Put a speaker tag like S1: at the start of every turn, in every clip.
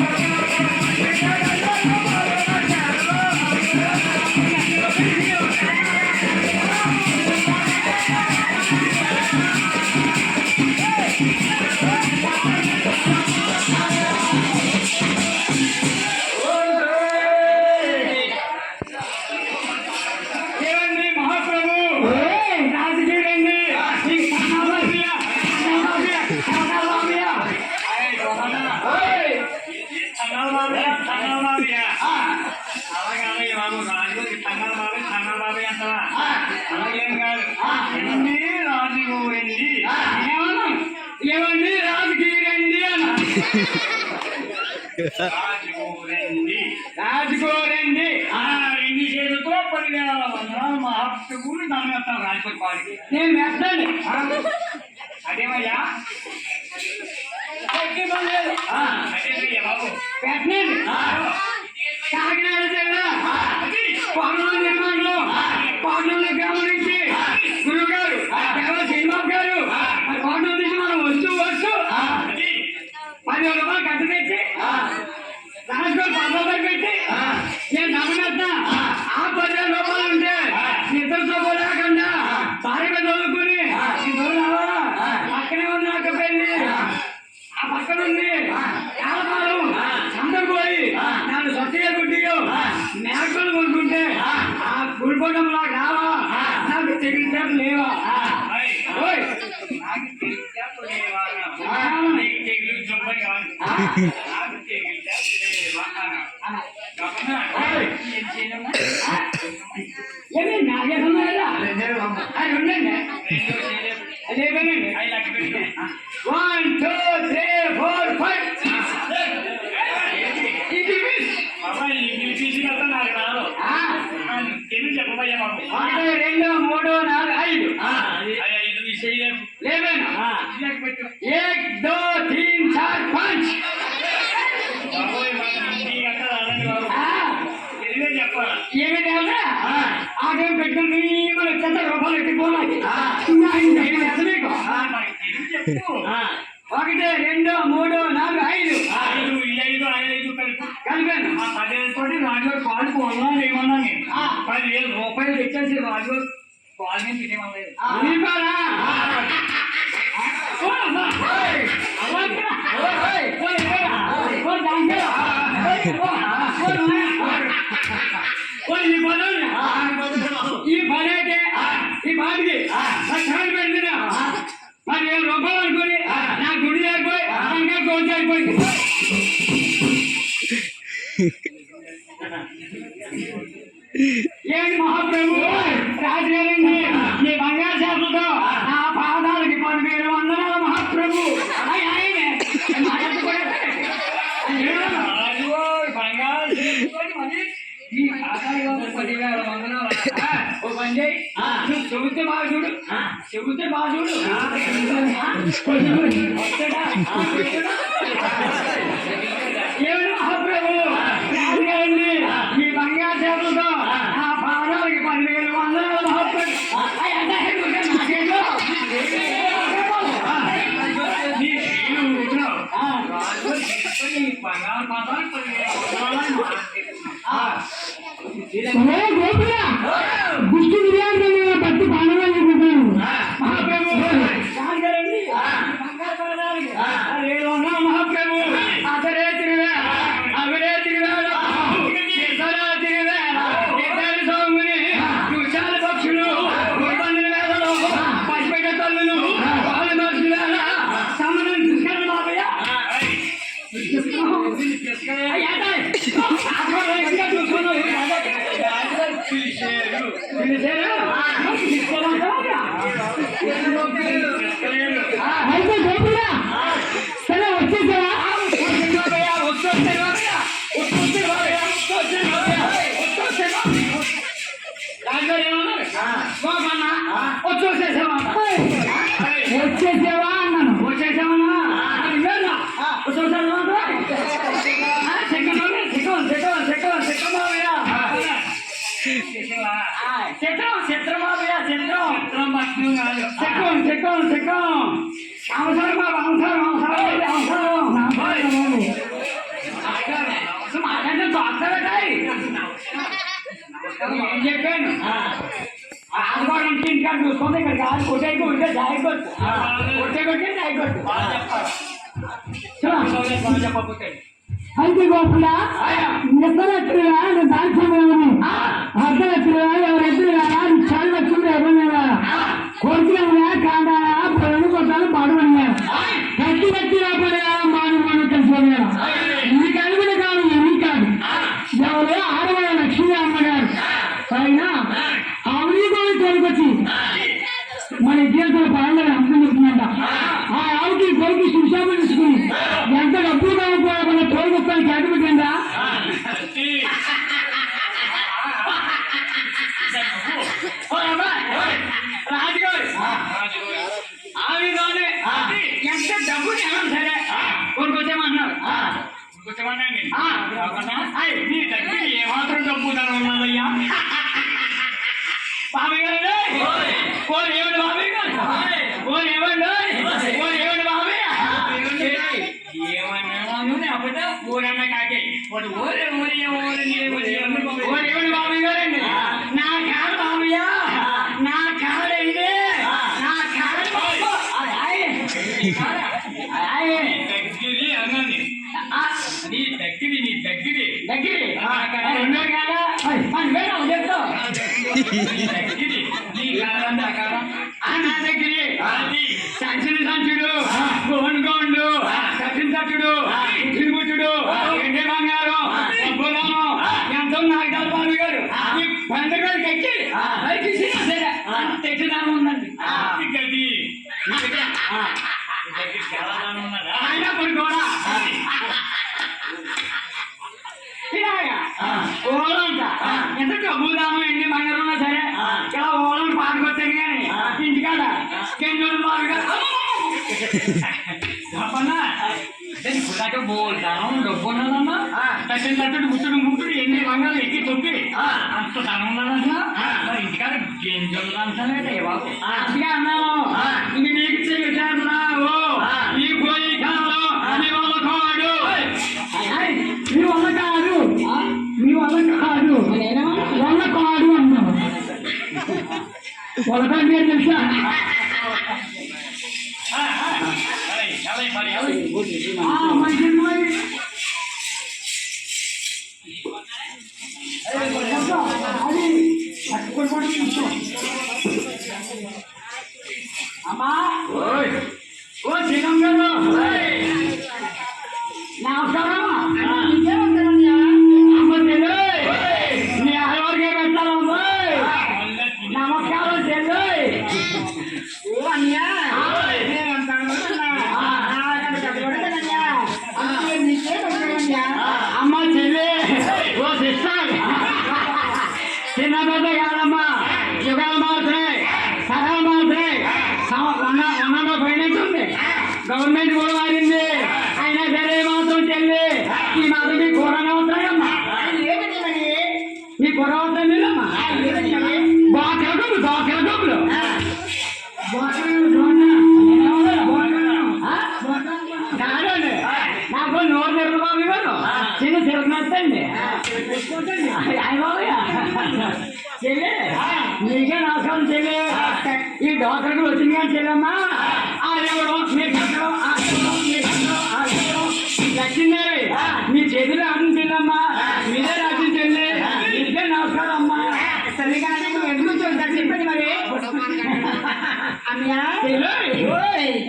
S1: Thank you. రాజుకోరండి
S2: ఎన్ని చేతులతో పని మహాప్రభువులు దాన్ని వేస్తాను రాజకోపాలకి
S1: నేను వేస్తాను
S2: అదేమయ్యా పెట్టండి బాబు
S1: పెట్టండి కాకినాడ కూలిపోవడం నాకు రావా నాకు చికిత్సలు లేవా? నాగేశ్వరం అదే వన్ టూ త్రీ ఆదాయం పెట్టుకుని మన చెత్త రూపాయలు
S2: ఎట్టిపోవాలి
S1: ఒకటి రెండు మూడు నాలుగు ఐదు
S2: ఐదు ఐదు ఐదు
S1: కలిపాను
S2: ఆ పదిహేను తోటి రాజుగారు పాలు కొన్నాను ఏమన్నా నేను రూపాయలు తెచ్చేసి రాజుగారు పాలు నేను తినేమలేదు దాంట్లో
S1: Pode não. Pode.
S2: his head out.
S1: Chikkam Chikkam సంవత్సరం సంవత్సరం సంవత్సరం సంవత్సరం సంవత్సరం మాకంటే చూస్తాయి ఏం చెప్పాను ఆదివారం ఇంటి ఇంకా చూస్తుంది ఇక్కడ కాదు కొట్టేకి ఉంటే దాయికొచ్చు కొట్టే కొట్టే
S2: దాయికొచ్చు చెప్పకపోతే
S3: అయితే గోపులా నిద్రలెత్తుగా దాని సమయం అర్థలెత్తుగా ఎవరెత్తుగా చాలా
S1: கொஞ்சம் காந்தாரா படுன்னு கொடுத்தாலும் பாடுவாங்க கட்டி
S2: கட்டி வாப்படையா ఊరన్న కాకే వాడు ఊరే ఊరే ఊరే
S1: ఊరేవుడు బాబు గారండి నా కాడ బాబుయా నా కాడ
S2: ఇదే నా
S1: కాడ ఓలం ఎంత డబ్బులు దాము ఎన్ని బంగారు ఉన్నా సరే ఇలా ఓలం పాటుకొచ్చాను కానీ ఇంటికాడ కెంజూరు
S2: చెప్పన్నా ఇప్పుడాక బోల్తాను డబ్బు ఉన్నదమ్మా తగ్గిన తగ్గట్టు గుట్టుడు గుట్టుడు ఎన్ని బంగారు ఎక్కి తొక్కి అంత ధనం ఉన్నదంట ఇంటికాడ గెంజున్నదంటే బాబు
S3: 我的饭店
S1: 就
S3: 算
S1: 了。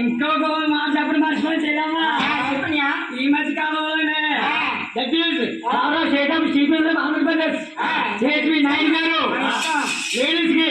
S1: ఇంకో మాట్లాడు మర్చిపోయి చెల్లమ్మా. ఈ మధ్య కాలంలోనే సీతం సిపిఎం ఆంధ్రప్రదేశ్ చేతి నాయుడు గారు లేడీస్కి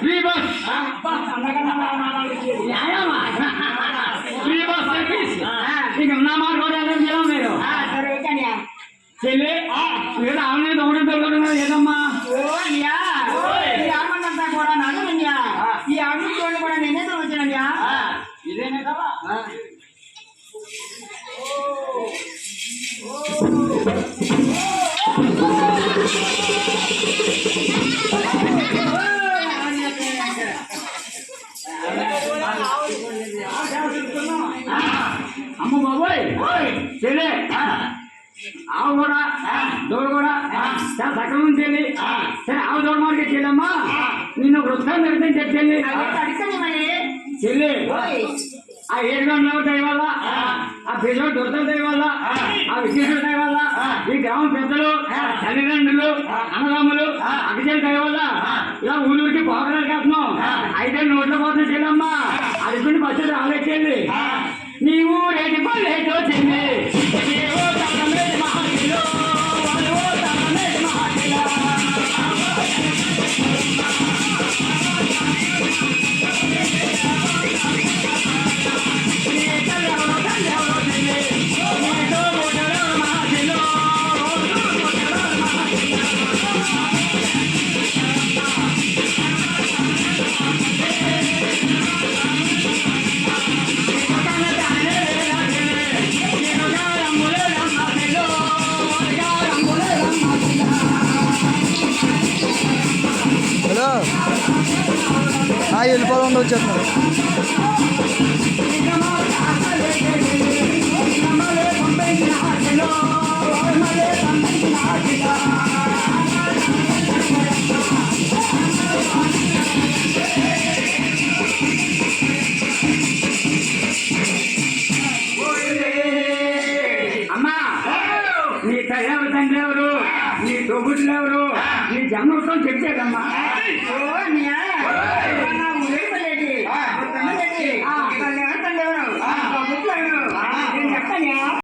S1: ఫ్రీ బస్. ఆ ఏడు ఏడుగండ్ల దయవల్ల ఆ పిల్లలు దొరకలు దయవల్ల ఆ విశేషుల దయవల్ల ఈ గ్రామం పెద్దలు తల్లిదండ్రులు అన్నదమ్ములు అభిజయం దయవల్ల ఇలా ఊళ్ళోకి పోగడానికి వెళ్తున్నాం అయితే నోట్ల పోతున్న చెల్లమ్మా అది అడుగుని బస్సు ఆలోచించండి నీవు రేటి పల్లెటో రేటు మహాలో వచ్చేస్తున్నారు.
S4: అమ్మా నీ తల్లి తండ్రి ఎవరు? నీ తొగుడులు ఎవరు? నీ జన్మవృత్తం చెప్తేదమ్మా
S5: ఓ